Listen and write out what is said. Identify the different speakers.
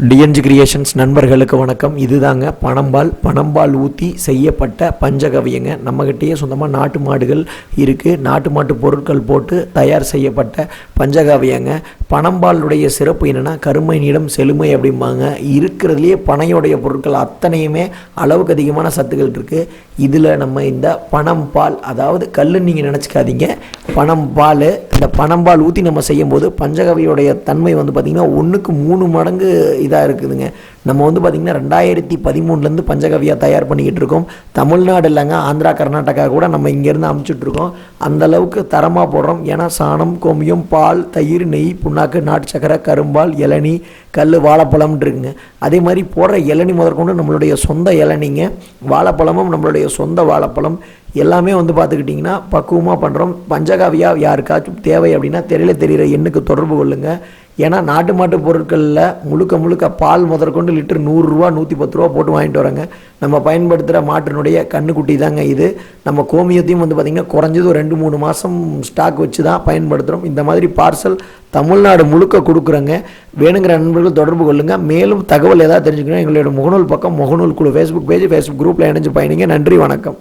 Speaker 1: TNG creations நண்பர்களுக்கு வணக்கம். இதுதாங்க பனம்பால். பணம்பால் ஊற்றி செய்யப்பட்ட பஞ்சகவியங்க. நம்மகிட்டயே சொந்தமாக நாட்டு மாடுகள் இருக்குது நாட்டு மாட்டு பொருட்கள் போட்டு தயார் செய்யப்பட்ட பஞ்சகவியங்க. பனம்பாலுடைய சிறப்பு என்னென்னா கருமை செழுமை அப்படிம்பாங்க. இருக்கிறதுலையே பனையுடைய பொருட்கள் அத்தனையுமே அளவுக்கு அதிகமான சத்துக்கள் இருக்குது இதில் நம்ம இந்த பனம்பால் அதாவது கல்லுன்னு நீங்கள் நினச்சிக்காதீங்க. பனம்பால் இந்த பனம்பால் ஊற்றி நம்ம செய்யும்போது பஞ்சகவியுடைய தன்மை வந்து பார்த்திங்கன்னா ஒன்றுக்கு மூணு மடங்கு இதாக இருக்குதுங்க. நம்ம வந்து பார்த்திங்கன்னா ரெண்டாயிரத்தி பதிமூணுலேருந்து பஞ்சகவியா தயார் பண்ணிக்கிட்டு இருக்கோம். தமிழ்நாடு இல்லைங்க ஆந்திரா கர்நாடகா கூட நம்ம இங்கேருந்து அமுச்சிட்ருக்கோம் அந்த அளவுக்கு தரமாக போடுறோம். ஏன்னா சாணம் கோமியம் பால் தயிர் நெய் புண்ணாக்கு நாட்டு சக்கரை கரும்பால் இளநி கல் வாழைப்பழம்னு இருக்குங்க. அதே மாதிரி போடுற இளநி முதற்கொண்டு நம்மளுடைய சொந்த இளநிங்க வாழைப்பழமும் நம்மளுடைய சொந்த வாழைப்பழம் எல்லாமே வந்து பார்த்துக்கிட்டிங்கன்னா பக்குவமாக பண்ணுறோம் பஞ்சகாவியா யாருக்காச்சும் தேவை அப்படின்னா தெரியல தெரிகிற எண்ணுக்கு தொடர்பு கொள்ளுங்கள் ஏன்னா நாட்டு மாட்டு பொருட்களில் முழுக்க முழுக்க பால் முதற்கொண்டு லிட்டர் நூறுரூவா நூற்றி பத்து ரூபா போட்டு வாங்கிட்டு வரோங்க. நம்ம பயன்படுத்துகிற மாட்டினுடைய கண்ணுக்குட்டி தாங்க இது. நம்ம கோமியத்தையும் வந்து பார்த்திங்கன்னா குறைஞ்சது ஒரு ரெண்டு மூணு மாதம் ஸ்டாக் வச்சு தான் பயன்படுத்துகிறோம் இந்த மாதிரி பார்சல் தமிழ்நாடு முழுக்க கொடுக்குறோங்க. வேணுங்கிற நண்பர்கள் தொடர்பு கொள்ளுங்கள் மேலும் தகவல் ஏதாவது தெரிஞ்சுக்கணும் எங்களோட முகநூல் பக்கம் முகநூல் குழு ஃபேஸ்புக் பேஜ் ஃபேஸ்புக் குரூப்பில் இணைஞ்சு பயணிங்க. நன்றி வணக்கம்.